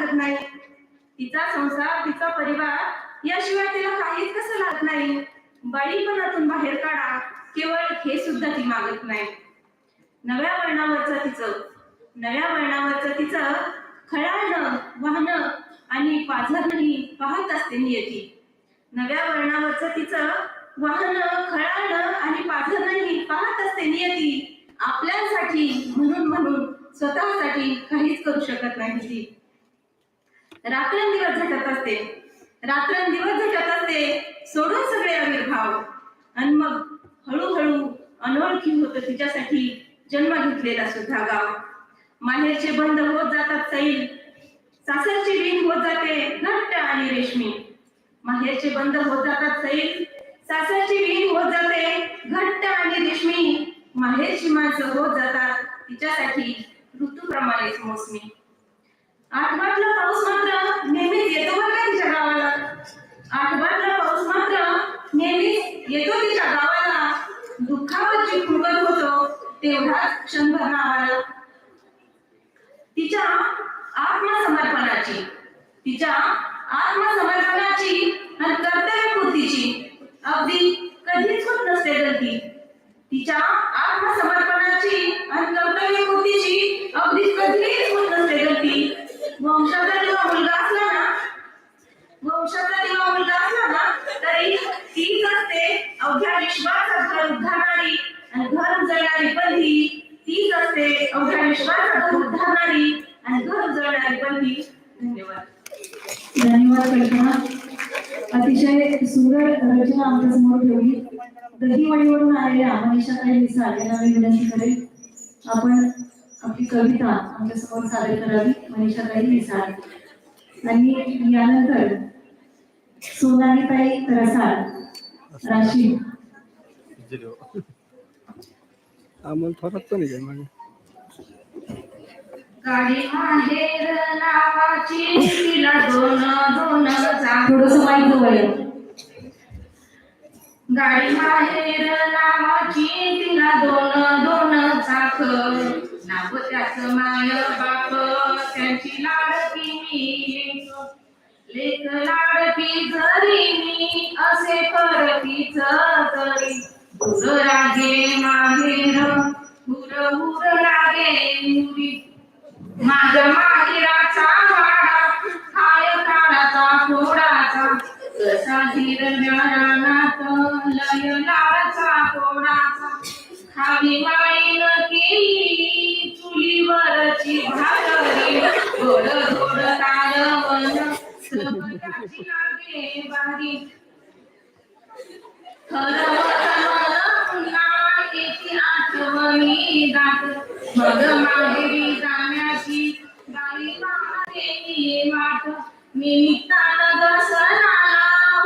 लागत नाही. तिचा संसार तिचा परिवार याशिवाय तिला काहीच कसं लागत नाही. बाळीपणातून बाहेर काढा. केवळ हे सुद्धा ती मागत नाही. नव्या वळणावरचं तिचं नव्या वळणावरचं तिचं खळाळणं वाहन आणि पाझरणही पाहत असते नियती नव्या वळणावरचं तिचं वाहन खळाळणं आणि पाझरणही पाहत असते नियती आपल्यासाठी म्हणून म्हणून स्वतःसाठी काहीच करू शकत नाही ती. रात्रंदिवस झटत असते. रात्रंदिवस झटत असते सोडून सगळे आविर्भाव. आणि मग हळूहळू अनोळखी होत तिच्यासाठी जन्म घेतलेला सुद्धा गाव. माहेरचे बंद होत जातात सैल. सासरची विण होत जाते घट्ट आणि रेशमी. माहेरचे बंद होत जातात सैल. सासरची विण होत जाते घट्ट आणि रेशमी. माहेरची माणसं होत जातात तिच्यासाठी ऋतूप्रमाणेच मोसमी. आठवडला पाऊस मात्र नेहमीच येतो बरं का तिच्या गावाला? आठवडला पाऊस मात्र नेहमीच येतो तिच्या गावाला. दुःखावरची फुगत होतो तेवढाच क्षणभर नावाला तिच्या आत्मसमर्पणाची तिच्या आत्मसमर्पणाची आणि कर्तव्यपूर्तीची अगदी कधीच होत नसते गलती. तिच्या आत्मसमर्पणाची आणि कर्तव्यपूर्तीची अगदी कधीच होत नसते गलती. वंशाचा जेव्हा मुलगा असला ना वंशाचा जेव्हा मुलगा असला ना तरी तीच असते अवघ्या विश्वाचा घर उद्धारणारी आणि घर उजळणारी बंदी. तीच असते अवघ्या विश्वाचा घर उद्धारणारी आणि घर उजळणारी बंदी. धन्यवाद. धन्यवाद कल्पना. अतिशय सुंदर रचना आमच्यासमोर ठेवली. दहीवडीवरून आलेल्या मनीषा काही मिसाळ यांना विनंती करेन आपण आपली कविता आमच्यासमोर सादर करावी मनीषा ताई मिसाळ. आणि यानंतर सोनाली ताई रसाळ राशी. आम्हाला थोरात पण आहे मागे. गाडी माहेर नावाची तिला दोन दोन थोडस माहीत जवळ या. गाडी माहेर नावाची तिला दोन दोन चाक नाव त्याच माय बाप त्यांची लाडकी मी लेख लाडकी जरी मी असे करतीच तरी. दूर रागे माहेर हुर हुर लागे मुरी. माझ माहिराचा वाडा हाय काळाचा फोडाचा कसा धीर आठवणी मग माहेरी जाण्याची वाट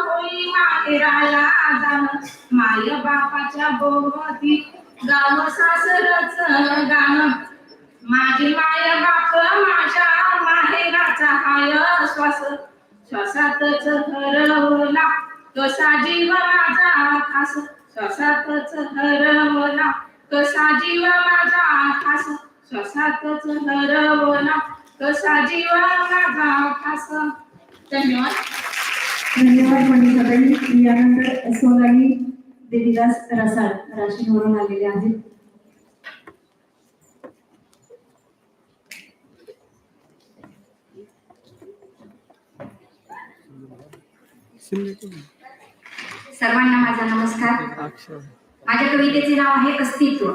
होई माहेराला जाण माय बापाच्या बोबती गाव सासरच गाणं माझी माय बाप माझ्या माहेराचा हाय श्वास. श्वासातच हरवला कसा जीव माझा खास. श्वासातच हरवला कसा जीव माझा खास. श्वासातच हरवला कसा जीव माझा खास. धन्यवाद. धन्यवाद मनीषा यानंतर सोनाली देवीदास रसाळ. राशीवरून आलेले आहेत. सर्वांना माझा नमस्कार. माझ्या कवितेचे नाव आहे अस्तित्व.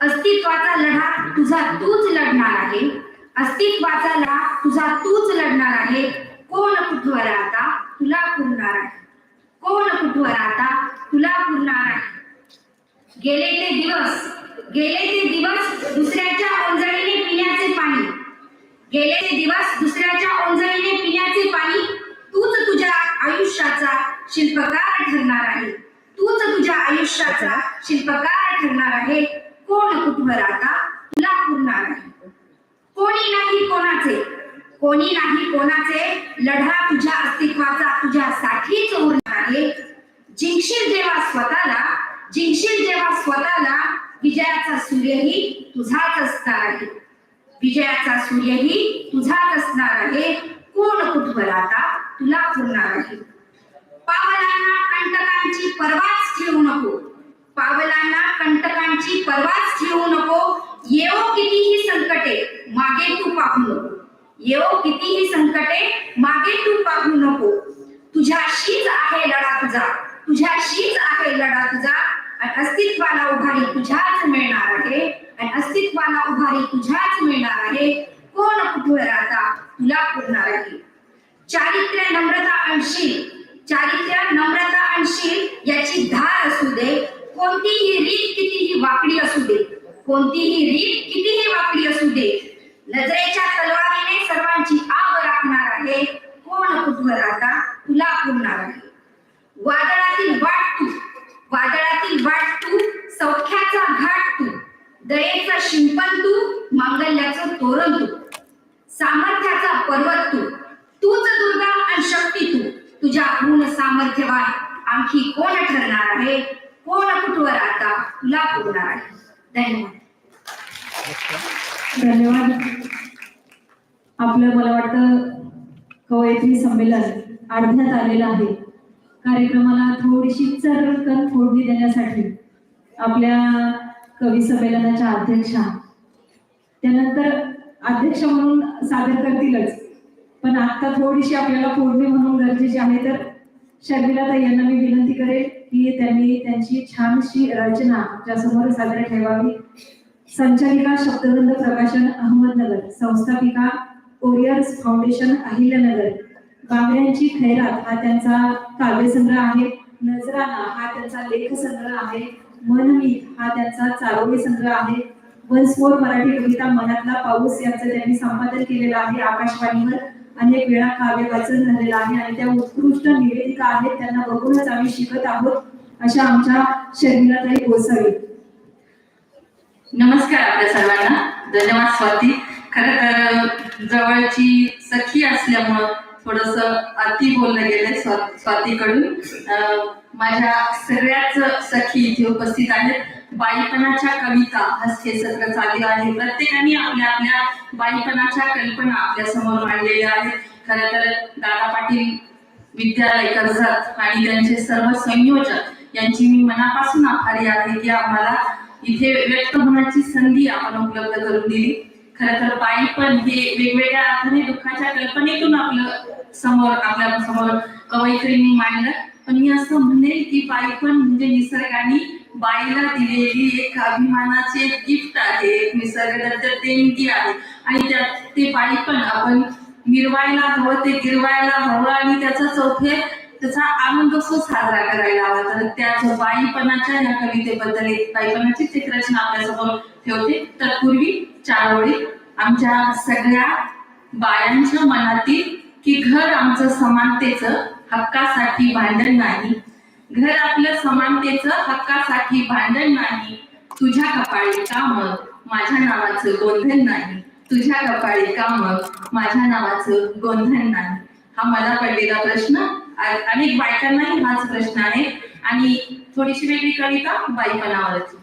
अस्तित्वाचा लढा तुझा तूच लढणार आहे. अस्तित्वाचा लढा तुझा तूच लढणार आहे. कोण कुठवर आता? तुला पुरणार आहे. कोण कुठवर आता? तुला पुरणार आहे. गेले ते दिवस गेले ते दिवस दुसऱ्याच्या ओंजळीने पिण्याचे पाणी. गेले ते दिवस दुसऱ्याच्या ओंजळीने पिण्याचे पाणी आयुष्याचा शिल्पकार ठरणार आहे. तूच तुझ्या आयुष्याचा शिल्पकार ठरणार आहे. कोण कुठवर आता तुला पुरणार आहे? कोणी नाही कोणाचे? कोणी नाही कोणाचे? लढा तुझ्या अस्तित्वाचा तुझ्यासाठीच उरणार आहे. जिंकशील जेव्हा स्वतःला जिंकशील जेव्हा स्वतःला विजयाचा सूर्यही तुझाच असणार आहे. विजयाचा सूर्यही तुझाच असणार आहे. कोण कुठवर आता तुला पुरणार आहे. पावलांना कंटकांची पर्वाच ठेवू नको. पावलांना कंटकांची पर्वाच ठेवू नको. येवो कितीही संकटे मागे तू पाहू नको. येवो कितीही संकटे मागे तू पाहू नको. तुझ्याशीच आहे लढा तुझा तुझ्याशीच आहे लढा तुझा आणि अस्तित्वाला उभारी तुझ्याच मिळणार आहे. आणि अस्तित्वाला उभारी तुझ्याच मिळणार आहे. कोण कुठवर आता तुला पुरणार आहे. चारित्र्य नम्रता अंशी चारित्र्य नम्रता अंशी याची धार असू दे. कोणतीही रीत कितीही वाकडी असू दे. कोणतीही रीत कितीही वाकडी असू दे. नजरेच्या तलवारीने सर्वांची आग राखणार आहे. कोण कुठवर आता तुला पुरणार आहे. वादळातील वाट तू. वादळातील वाट तू. सौख्याचा घाट तू. दयेचा शिंपण तू. मांगल्याचं तोरण तू. सामर्थ्याचा पर्वत तू. तूच दुर्गा आणि शक्ती तू. तुझ्या गुण सामर्थ्यवान आणखी कोण ठरणार आहे? कोण कुठवर आता तुला पुरणार आहे? धन्यवाद. धन्यवाद. आपलं मला वाटतं कवयत्री संमेलन अर्ध्यात आलेलं आहे. कार्यक्रमाला थोडीशी चरकन फोडणी देण्यासाठी आपल्या कवी संमेलनाच्या अध्यक्षा त्यानंतर अध्यक्ष म्हणून सादर करतीलच. पण आता थोडीशी आपल्याला फोडणी म्हणून गरजेची आहे तर शर्मिलाताई यांना मी विनंती करेल की त्यांनी त्यांची छानशी रचना आपल्यासमोर सादर ठेवावी. संचालिका शब्दगंध प्रकाशन अहमदनगर संस्थापिका कोरियर्स फाउंडेशन अहिल्यानगर. बांगड्यांची खैरात हा त्यांचा काव्यसंग्रह आहे नजराना हा त्यांचा लेखसंग्रह आहे मनमी हा त्यांचा चारोळी संग्रह आहे. वन्स मोर मराठी कविता मनातला पाऊस यांचं त्यांनी संपादन केलेलं आहे आकाशवाणीवर. अनेक वेळा काव्य वाचन झालेलं आहे आणि त्या उत्कृष्ट निवेदिका आहेत त्यांना बघूनच आम्ही शिकत आहोत अशा आमच्या शरीरातही पोचावी नमस्कार आपल्या सर्वांना. धन्यवाद स्वाती. खर तर जवळची सखी असल्यामुळं थोडस अति बोललं गेलंय स्वा स्वातीकडून. अं, माझ्या सगळ्याच सखी इथे उपस्थित आहेत. बाईपणाच्या कविता हस्ते सत्र चालू आहे प्रत्येकाने आपल्या आपल्या बाईपणाच्या कल्पना आपल्यासमोर मांडलेल्या आहेत. खरं तर दादा पाटील विद्यालय कर्जत आणि त्यांचे सर्व संयोजक यांची मी मनापासून आभारी आहे की आम्हाला इथे व्यक्त होण्याची संधी आपण उपलब्ध करून दिली. खर तर बाईपण हे वेगवेगळ्या अर्थाने दुःखाच्या कल्पनेतून आपलं समोर आपल्यासमोर कवयित्रींनी मांडलं. पण मी असं म्हणेल की बाईपण म्हणजे निसर्गाने बाईला दिलेली एक अभिमानाचे गिफ्ट आहे एक निसर्गदत्त देणगी आहे. आणि त्यात ते बाईपण आपण मिरवायला हवं ते गिरवायला हवं आणि त्याचा चौथे त्याचा आनंदोत्सव साजरा करायला हवा. तर त्याच बाईपणाच्या या कवितेबद्दल एक बाईपणाचीच एक रचना आपल्यासमोर ठेवते. तत्पूर्वी चार ओळी आमच्या सगळ्या बायांच्या मनातील की घर आमचं समानतेचं हक्कासाठी भांडण नाही. घर आपलं समानतेचं हक्कासाठी भांडण नाही. तुझ्या कपाळी का मग? माझ्या नावाचं गोंधन नाही. तुझ्या कपाळी का मग? माझ्या नावाचं गोंधन नाही. हा मला पडलेला प्रश्न. अनेक बायकांनाही हाच प्रश्न आहे. आणि थोडीशी वेगळी कविता बाईपणावरची.